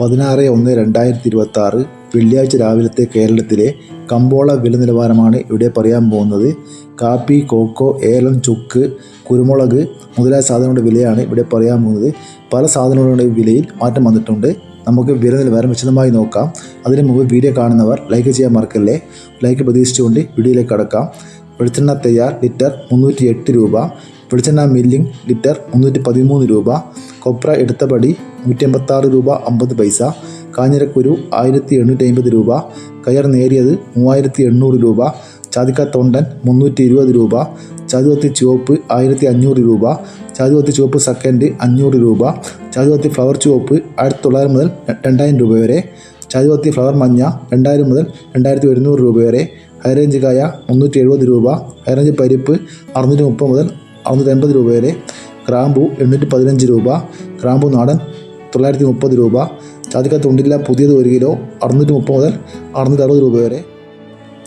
പതിനാറ് ഒന്ന് രണ്ടായിരത്തി ഇരുപത്തി ആറ് വെള്ളിയാഴ്ച രാവിലത്തെ കേരളത്തിലെ കമ്പോള വില നിലവാരമാണ് ഇവിടെ പറയാൻ പോകുന്നത്. കാപ്പി കോക്കോ ഏലം ചുക്ക് കുരുമുളക് മുതലായ സാധനങ്ങളുടെ വിലയാണ് ഇവിടെ പറയാൻ പോകുന്നത്. പല സാധനങ്ങളുടെ വിലയിൽ മാറ്റം വന്നിട്ടുണ്ട്. നമുക്ക് വില നിലവാരം വിശദമായി നോക്കാം. അതിന് മുമ്പ് വീഡിയോ കാണുന്നവർ ലൈക്ക് ചെയ്യാൻ മറക്കല്ലേ? ലൈക്ക് പ്രതീക്ഷിച്ചുകൊണ്ട് വീഡിയോയിലേക്ക് കടക്കാം. വെളിച്ചെണ്ണ തയ്യാർ ലിറ്റർ മുന്നൂറ്റി എട്ട് രൂപ. വെളിച്ചെണ്ണ മില്ലിംഗ് ലിറ്റർ മുന്നൂറ്റി പതിമൂന്ന് രൂപ. കൊപ്ര എടുത്തപടി നൂറ്റി എൺപത്താറ് രൂപ അമ്പത് പൈസ കാഞ്ഞിരക്കുരു ആയിരത്തി എണ്ണൂറ്റി അമ്പത് രൂപ കയർ നേരിയത് മൂവായിരത്തി എണ്ണൂറ് രൂപ ചാതിക്ക തൊണ്ടൻ മുന്നൂറ്റി ഇരുപത് രൂപ ചാതുവത്തി ചുവപ്പ് ആയിരത്തി അഞ്ഞൂറ് രൂപ ചാതുവത്തി ചുവപ്പ് സെക്കൻഡ് അഞ്ഞൂറ് രൂപ ചാതുവത്തി ഫ്ലവർ ചുവപ്പ് ആയിരത്തി തൊള്ളായിരം മുതൽ രണ്ടായിരം രൂപ വരെ ചാതുവത്തി ഫ്ലവർ മഞ്ഞ രണ്ടായിരം മുതൽ രണ്ടായിരത്തി ഒരുന്നൂറ് രൂപ വരെ ഹൈറേഞ്ച് കായ മുന്നൂറ്റി എഴുപത് രൂപ ഹൈറേഞ്ച് പരിപ്പ് അറുന്നൂറ്റി മുപ്പത് മുതൽ അറുന്നൂറ്റി അൻപത് രൂപ വരെ ഗ്രാമ്പു എണ്ണൂറ്റി പതിനഞ്ച് രൂപ ഗ്രാമ്പു നാടൻ തൊള്ളായിരത്തി മുപ്പത് രൂപ ജാതിക്ക തൊണ്ടില്ല പുതിയത് ഒരു കിലോ അറുന്നൂറ്റി മുപ്പത് മുതൽ അറുന്നൂറ്റി അറുപത് രൂപ വരെ.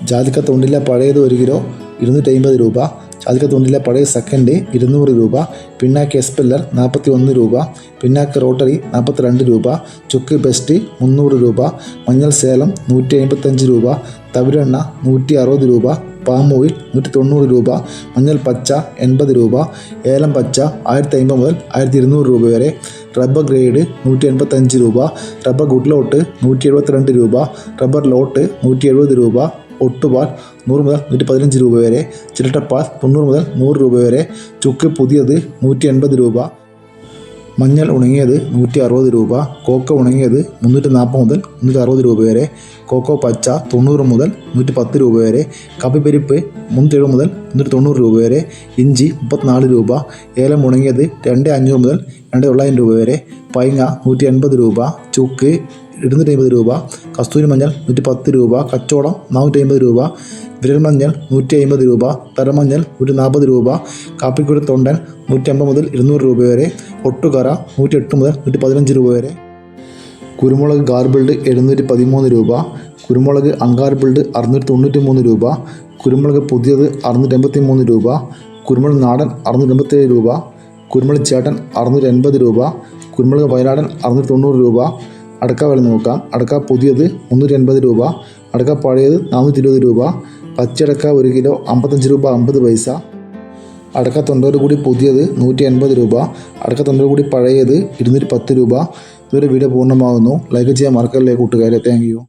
ജാതിക്ക തൊണ്ടില്ല പഴയത് ഒരു കിലോ ഇരുന്നൂറ്റി അമ്പത് രൂപ ജാതിക്ക തൊണ്ടില്ല പഴയ സെക്കൻഡ് ഇരുന്നൂറ് രൂപ പിന്നാക്ക് എസ്പെല്ലർ നാൽപ്പത്തി ഒന്ന് രൂപ പിന്നാക്ക് റോട്ടറി നാൽപ്പത്തി രണ്ട് രൂപ ചുക്ക് ബെസ്റ്റ് മുന്നൂറ് രൂപ മഞ്ഞൾ സേലം നൂറ്റി അമ്പത്തഞ്ച് രൂപ തവിരെണ്ണ നൂറ്റി അറുപത് രൂപ പാം ഓയിൽ നൂറ്റി തൊണ്ണൂറ് രൂപ മഞ്ഞൾ പച്ച എൺപത് രൂപ ഏലം പച്ച ആയിരത്തി അമ്പത് മുതൽ ആയിരത്തി ഇരുന്നൂറ് രൂപ വരെ. റബ്ബർ ഗ്രേഡ് നൂറ്റി എൺപത്തഞ്ച് രൂപ റബ്ബർ ഗുഡ് ലോട്ട് നൂറ്റി എഴുപത്തിരണ്ട് രൂപ റബ്ബർ ലോട്ട് നൂറ്റി എഴുപത് രൂപ ഒട്ടുപാൽ നൂറ് മുതൽ നൂറ്റി പതിനഞ്ച് രൂപ വരെ ചിരട്ടപ്പാൽ തൊണ്ണൂറ് മുതൽ നൂറ് രൂപ വരെ ചുക്ക് പുതിയത് നൂറ്റി എൺപത് രൂപ മഞ്ഞൾ ഉണങ്ങിയത് നൂറ്റി അറുപത് രൂപ കോക്കോ ഉണങ്ങിയത് മുന്നൂറ്റി നാൽപ്പത് മുതൽ മുന്നൂറ്റി അറുപത് രൂപ വരെ കോക്കോ പച്ച തൊണ്ണൂറ് മുതൽ നൂറ്റി പത്ത് രൂപ വരെ കപ്പിപ്പരിപ്പ് മുന്നൂറ്റി എഴുപത് മുതൽ മുന്നൂറ്റി തൊണ്ണൂറ് രൂപ വരെ ഇഞ്ചി മുപ്പത്തിനാല് രൂപ ഏലം ഉണങ്ങിയത് രണ്ട് അഞ്ഞൂറ് മുതൽ രണ്ട് തൊള്ളായിരം രൂപ വരെ പൈങ്ങ നൂറ്റി എൺപത് രൂപ ചുക്ക് ഇരുന്നൂറ്റി അമ്പത് രൂപ കസ്തൂരി മഞ്ഞൾ നൂറ്റി പത്ത് രൂപ കച്ചോടം നാനൂറ്റി അമ്പത് രൂപ വിരൽ മഞ്ഞൾ നൂറ്റി അമ്പത് രൂപ പരമഞ്ഞൽ നൂറ്റി നാൽപ്പത് രൂപ കാപ്പിക്കുരു തൊണ്ടൻ നൂറ്റി അമ്പത് മുതൽ ഇരുന്നൂറ് രൂപ വരെ ഒട്ടുകറ നൂറ്റി എട്ട് മുതൽ നൂറ്റി പതിനഞ്ച് രൂപ വരെ. കുരുമുളക് ഗാർബിൾഡ് എഴുന്നൂറ്റി പതിമൂന്ന് രൂപ കുരുമുളക് അൺഗാർബിൾഡ് അറുന്നൂറ്റി തൊണ്ണൂറ്റി മൂന്ന് രൂപ കുരുമുളക് പുതിയത് അറുന്നൂറ്റി എൺപത്തി മൂന്ന് രൂപ കുരുമുളക് നാടൻ അറുന്നൂറ്റി എൺപത്തേഴ് രൂപ കുരുമുളക് ചേട്ടൻ അറുന്നൂറ്റി എൺപത് രൂപ കുരുമുളക് വയനാടൻ അറുന്നൂറ്റി തൊണ്ണൂറ് രൂപ അടക്ക വില നോക്കാം. അടക്ക പുതിയത് മുന്നൂറ്റി എൺപത് രൂപ അടക്ക പഴയത് നാനൂറ്റി ഇരുപത് രൂപ പച്ചടക്ക ഒരു കിലോ അമ്പത്തഞ്ച് രൂപ അമ്പത് പൈസ. അടക്ക തൊണ്ടോട് കൂടി പുതിയത് നൂറ്റി എൺപത് രൂപ. അടക്ക തൊണ്ടോട് കൂടി പഴയത് ഇരുന്നൂറ്റി പത്ത് രൂപ. ഇതൊരു വീഡിയോ പൂർണമാകുന്നു ലൈക്ക് ചെയ്യാൻ മറക്കല്ലേ കൂട്ടുകാരെ. Thank you